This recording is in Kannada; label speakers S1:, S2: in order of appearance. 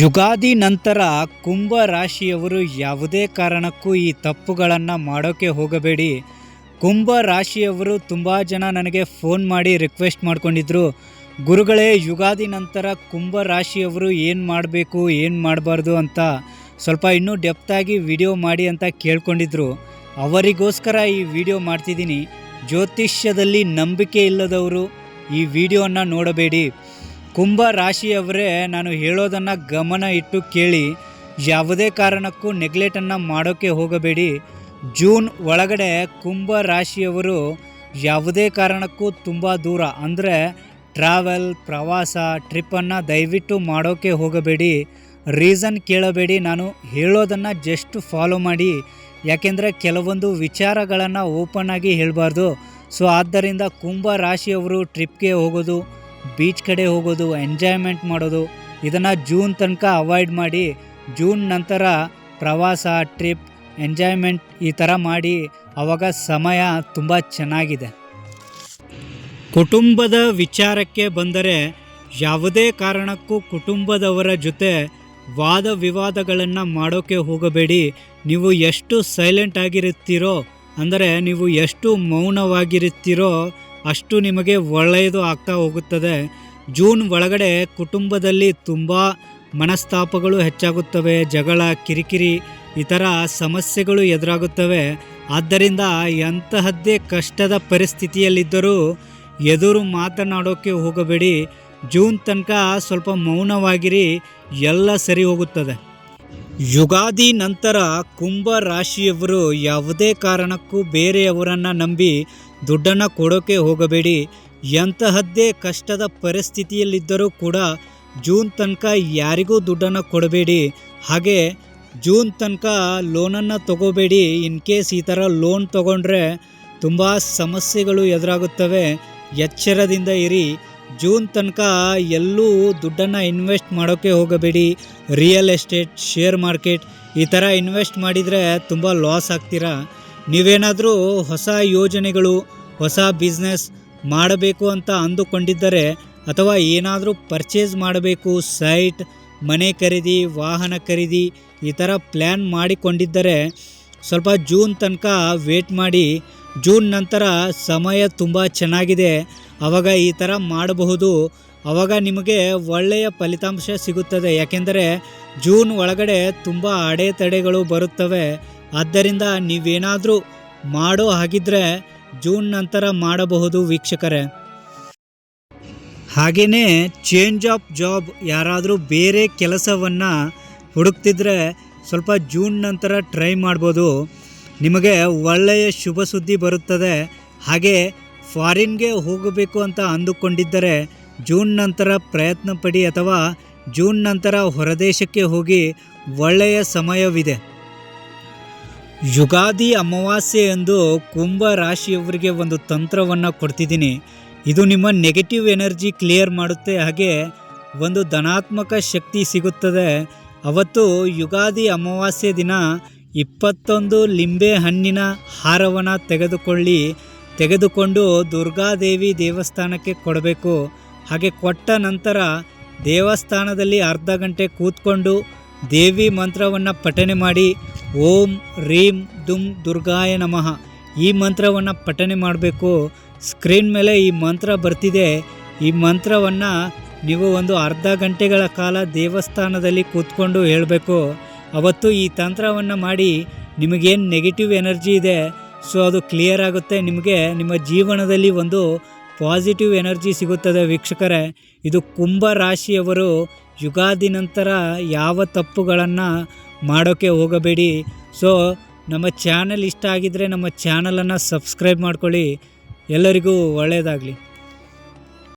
S1: ಯುಗಾದಿ ನಂತರ ಕುಂಭ ರಾಶಿಯವರು ಯಾವುದೇ ಕಾರಣಕ್ಕೂ ಈ ತಪ್ಪುಗಳನ್ನು ಮಾಡೋಕ್ಕೆ ಹೋಗಬೇಡಿ. ಕುಂಭ ರಾಶಿಯವರು ತುಂಬ ಜನ ನನಗೆ ಫೋನ್ ಮಾಡಿ ರಿಕ್ವೆಸ್ಟ್ ಮಾಡ್ಕೊಂಡಿದ್ರು. ಗುರುಗಳೇ, ಯುಗಾದಿ ನಂತರ ಕುಂಭ ರಾಶಿಯವರು ಏನು ಮಾಡಬೇಕು, ಏನು ಮಾಡಬಾರ್ದು ಅಂತ ಸ್ವಲ್ಪ ಇನ್ನೂ ಡೆಪ್ತಾಗಿ ವಿಡಿಯೋ ಮಾಡಿ ಅಂತ ಕೇಳ್ಕೊಂಡಿದ್ರು. ಅವರಿಗೋಸ್ಕರ ಈ ವಿಡಿಯೋ ಮಾಡ್ತಿದ್ದೀನಿ. ಜ್ಯೋತಿಷ್ಯದಲ್ಲಿ ನಂಬಿಕೆ ಇಲ್ಲದವರು ಈ ವಿಡಿಯೋನ ನೋಡಬೇಡಿ. ಕುಂಭ ರಾಶಿಯವರೇ, ನಾನು ಹೇಳೋದನ್ನು ಗಮನ ಇಟ್ಟು ಕೇಳಿ, ಯಾವುದೇ ಕಾರಣಕ್ಕೂ ನೆಗ್ಲೆಟನ್ನು ಮಾಡೋಕ್ಕೆ ಹೋಗಬೇಡಿ. ಜೂನ್ ಒಳಗಡೆ ಕುಂಭ ರಾಶಿಯವರು ಯಾವುದೇ ಕಾರಣಕ್ಕೂ ತುಂಬ ದೂರ, ಅಂದರೆ ಟ್ರಾವೆಲ್ ಪ್ರವಾಸ ಟ್ರಿಪ್ಪನ್ನು ದಯವಿಟ್ಟು ಮಾಡೋಕ್ಕೆ ಹೋಗಬೇಡಿ. ರೀಸನ್ ಕೇಳಬೇಡಿ, ನಾನು ಹೇಳೋದನ್ನು ಜಸ್ಟ್ ಫಾಲೋ ಮಾಡಿ. ಯಾಕೆಂದರೆ ಕೆಲವೊಂದು ವಿಚಾರಗಳನ್ನು ಓಪನ್ ಆಗಿ ಹೇಳಬಾರ್ದು. ಸೊ ಆದ್ದರಿಂದ ಕುಂಭ ರಾಶಿಯವರು ಟ್ರಿಪ್ಗೆ ಹೋಗೋದು ಬೀಚ್ ಕಡೆ ಹೋಗೋದು ಎಂಜಾಯ್ಮೆಂಟ್ ಮಾಡೋದು, ಇದನ್ನು ಜೂನ್ ತನಕ ಅವಾಯ್ಡ್ ಮಾಡಿ ಜೂನ್ ನಂತರ ಪ್ರವಾಸ ಟ್ರಿಪ್ ಎಂಜಾಯ್ಮೆಂಟ್ ಈ ಥರ ಮಾಡಿ ಆವಾಗ ಸಮಯ ತುಂಬ ಚೆನ್ನಾಗಿದೆ. ಕುಟುಂಬದ ವಿಚಾರಕ್ಕೆ ಬಂದರೆ ಯಾವುದೇ ಕಾರಣಕ್ಕೂ ಕುಟುಂಬದವರ ಜೊತೆ ವಾದ ವಿವಾದಗಳನ್ನು ಮಾಡೋಕ್ಕೆ ಹೋಗಬೇಡಿ. ನೀವು ಎಷ್ಟು ಸೈಲೆಂಟ್ ಆಗಿರುತ್ತೀರೋ, ಅಂದರೆ ನೀವು ಎಷ್ಟು ಮೌನವಾಗಿರುತ್ತೀರೋ ಅಷ್ಟು ನಿಮಗೆ ಒಳ್ಳೆಯದು ಆಗ್ತಾ ಹೋಗುತ್ತದೆ. ಜೂನ್ ಒಳಗಡೆ ಕುಟುಂಬದಲ್ಲಿ ತುಂಬ ಮನಸ್ತಾಪಗಳು ಹೆಚ್ಚಾಗುತ್ತವೆ, ಜಗಳ, ಕಿರಿಕಿರಿ, ಇತರ ಸಮಸ್ಯೆಗಳು ಎದುರಾಗುತ್ತವೆ. ಆದ್ದರಿಂದ ಎಂತಹದ್ದೇ ಕಷ್ಟದ ಪರಿಸ್ಥಿತಿಯಲ್ಲಿದ್ದರೂ ಎದುರು ಮಾತನಾಡೋಕ್ಕೆ ಹೋಗಬೇಡಿ. ಜೂನ್ ತನಕ ಸ್ವಲ್ಪ ಮೌನವಾಗಿರಿ, ಎಲ್ಲ ಸರಿ ಹೋಗುತ್ತದೆ. ಯುಗಾದಿ ನಂತರ ಕುಂಭ ರಾಶಿಯವರು ಯಾವುದೇ ಕಾರಣಕ್ಕೂ ಬೇರೆಯವರನ್ನು ನಂಬಿ ದುಡ್ಡನ್ನು ಕೊಡೋಕೆ ಹೋಗಬೇಡಿ. ಎಂತಹದ್ದೇ ಕಷ್ಟದ ಪರಿಸ್ಥಿತಿಯಲ್ಲಿದ್ದರೂ ಕೂಡ ಜೂನ್ ತನಕ ಯಾರಿಗೂ ದುಡ್ಡನ್ನು ಕೊಡಬೇಡಿ. ಹಾಗೆ ಜೂನ್ ತನಕ ಲೋನನ್ನು ತಗೋಬೇಡಿ. ಇನ್ ಕೇಸ್ ಈ ಥರ ಲೋನ್ ತಗೊಂಡ್ರೆ ತುಂಬ ಸಮಸ್ಯೆಗಳು ಎದುರಾಗುತ್ತವೆ. ಎಚ್ಚರದಿಂದ ಇರಿ. ಜೂನ್ ತನಕ ಎಲ್ಲೂ ದುಡ್ಡನ್ನು ಇನ್ವೆಸ್ಟ್ ಮಾಡೋಕ್ಕೆ ಹೋಗಬೇಡಿ. ರಿಯಲ್ ಎಸ್ಟೇಟ್, ಶೇರ್ ಮಾರ್ಕೆಟ್ ಈ ಥರ ಇನ್ವೆಸ್ಟ್ ಮಾಡಿದರೆ ತುಂಬ ಲಾಸ್ ಆಗ್ತೀರಾ? ನೀವೇನಾದರೂ ಹೊಸ ಯೋಜನೆಗಳು ಹೊಸ ಬಿಸ್ನೆಸ್ ಮಾಡಬೇಕು ಅಂತ ಅಂದುಕೊಂಡಿದ್ದರೆ ಅಥವಾ ಏನಾದರೂ ಪರ್ಚೇಸ್ ಮಾಡಬೇಕು ಸೈಟ್ ಮನೆ ಖರೀದಿ, ವಾಹನ ಖರೀದಿ ಈ ಥರ ಪ್ಲ್ಯಾನ್ ಮಾಡಿಕೊಂಡಿದ್ದರೆ ಸ್ವಲ್ಪ ಜೂನ್ ತನಕ ವೇಟ್ ಮಾಡಿ ಜೂನ್ ನಂತರ ಸಮಯ ತುಂಬ ಚೆನ್ನಾಗಿದೆ. ಆವಾಗ ಈ ಥರ ಮಾಡಬಹುದು. ಆವಾಗ ನಿಮಗೆ ಒಳ್ಳೆಯ ಫಲಿತಾಂಶ ಸಿಗುತ್ತದೆ. ಯಾಕೆಂದರೆ ಜೂನ್ ಒಳಗಡೆ ತುಂಬ ಅಡೆತಡೆಗಳು ಬರುತ್ತವೆ. ಆದ್ದರಿಂದ ನೀವೇನಾದರೂ ಮಾಡೋ ಹಾಗಿದ್ರೆ ಜೂನ್ ನಂತರ ಮಾಡಬಹುದು ವೀಕ್ಷಕರೇ. ಹಾಗೆಯೇ ಚೇಂಜ್ ಆಫ್ ಜಾಬ್ ಯಾರಾದರೂ ಬೇರೆ ಕೆಲಸವನ್ನು ಹುಡುಕ್ತಿದ್ರೆ ಸ್ವಲ್ಪ ಜೂನ್ ನಂತರ ಟ್ರೈ ಮಾಡ್ಬೋದು. ನಿಮಗೆ ಒಳ್ಳೆಯ ಶುಭ ಸುದ್ದಿ ಬರುತ್ತದೆ. ಹಾಗೆ ಫಾರಿನ್ಗೆ ಹೋಗಬೇಕು ಅಂತ ಅಂದುಕೊಂಡಿದ್ದರೆ ಜೂನ್ ನಂತರ ಪ್ರಯತ್ನ ಪಡಿ ಅಥವಾ ಜೂನ್ ನಂತರ ಹೊರದೇಶಕ್ಕೆ ಹೋಗಿ ಒಳ್ಳೆಯ ಸಮಯವಿದೆ. ಯುಗಾದಿ ಅಮಾವಾಸ್ಯೆ ಎಂದು ಕುಂಭ ರಾಶಿಯವರಿಗೆ ಒಂದು ತಂತ್ರವನ್ನು ಕೊಡ್ತಿದ್ದೀನಿ. ಇದು ನಿಮ್ಮ ನೆಗೆಟಿವ್ ಎನರ್ಜಿ ಕ್ಲಿಯರ್ ಮಾಡುತ್ತೆ, ಹಾಗೆ ಒಂದು ಧನಾತ್ಮಕ ಶಕ್ತಿ ಸಿಗುತ್ತದೆ. ಅವತ್ತು ಯುಗಾದಿ ಅಮಾವಾಸ್ಯೆ ದಿನ ಇಪ್ಪತ್ತೊಂದು ಲಿಂಬೆ ಹಣ್ಣಿನ ಹಾರವನ್ನು ತೆಗೆದುಕೊಳ್ಳಿ. ತೆಗೆದುಕೊಂಡು ದುರ್ಗಾದೇವಿ ದೇವಸ್ಥಾನಕ್ಕೆ ಕೊಡಬೇಕು. ಹಾಗೆ ಕೊಟ್ಟ ನಂತರ ದೇವಸ್ಥಾನದಲ್ಲಿ ಅರ್ಧ ಗಂಟೆ ಕೂತ್ಕೊಂಡು ದೇವಿ ಮಂತ್ರವನ್ನು ಪಠನೆ ಮಾಡಿ. ಓಂ ರೀಂ ದುಂ ದುರ್ಗಾಯ ನಮಃ. ಈ ಮಂತ್ರವನ್ನು ಪಠನೆ ಮಾಡಬೇಕು. ಸ್ಕ್ರೀನ್ ಮೇಲೆ ಈ ಮಂತ್ರ ಬರ್ತಿದೆ. ಈ ಮಂತ್ರವನ್ನು ನೀವು ಒಂದು ಅರ್ಧ ಗಂಟೆಗಳ ಕಾಲ ದೇವಸ್ಥಾನದಲ್ಲಿ ಕೂತ್ಕೊಂಡು ಹೇಳಬೇಕು. ಅವತ್ತು ಈ ತಂತ್ರವನ್ನು ಮಾಡಿ ನಿಮಗೇನು ನೆಗೆಟಿವ್ ಎನರ್ಜಿ ಇದೆ, ಸೊ ಅದು ಕ್ಲಿಯರ್ ಆಗುತ್ತೆ. ನಿಮಗೆ ನಿಮ್ಮ ಜೀವನದಲ್ಲಿ ಒಂದು ಪಾಸಿಟಿವ್ ಎನರ್ಜಿ ಸಿಗುತ್ತದೆ ವೀಕ್ಷಕರೇ. ಇದು ಕುಂಭ ರಾಶಿಯವರು ಯುಗಾದಿ ನಂತರ ಯಾವ ತಪ್ಪುಗಳನ್ನು ಮಾಡೋಕ್ಕೆ ಹೋಗಬೇಡಿ. ಸೊ ನಮ್ಮ ಚಾನಲ್ ಇಷ್ಟ ಆಗಿದ್ದರೆ ನಮ್ಮ ಚಾನಲನ್ನು ಸಬ್ಸ್ಕ್ರೈಬ್ ಮಾಡ್ಕೊಳ್ಳಿ. ಎಲ್ಲರಿಗೂ ಒಳ್ಳೆಯದಾಗಲಿ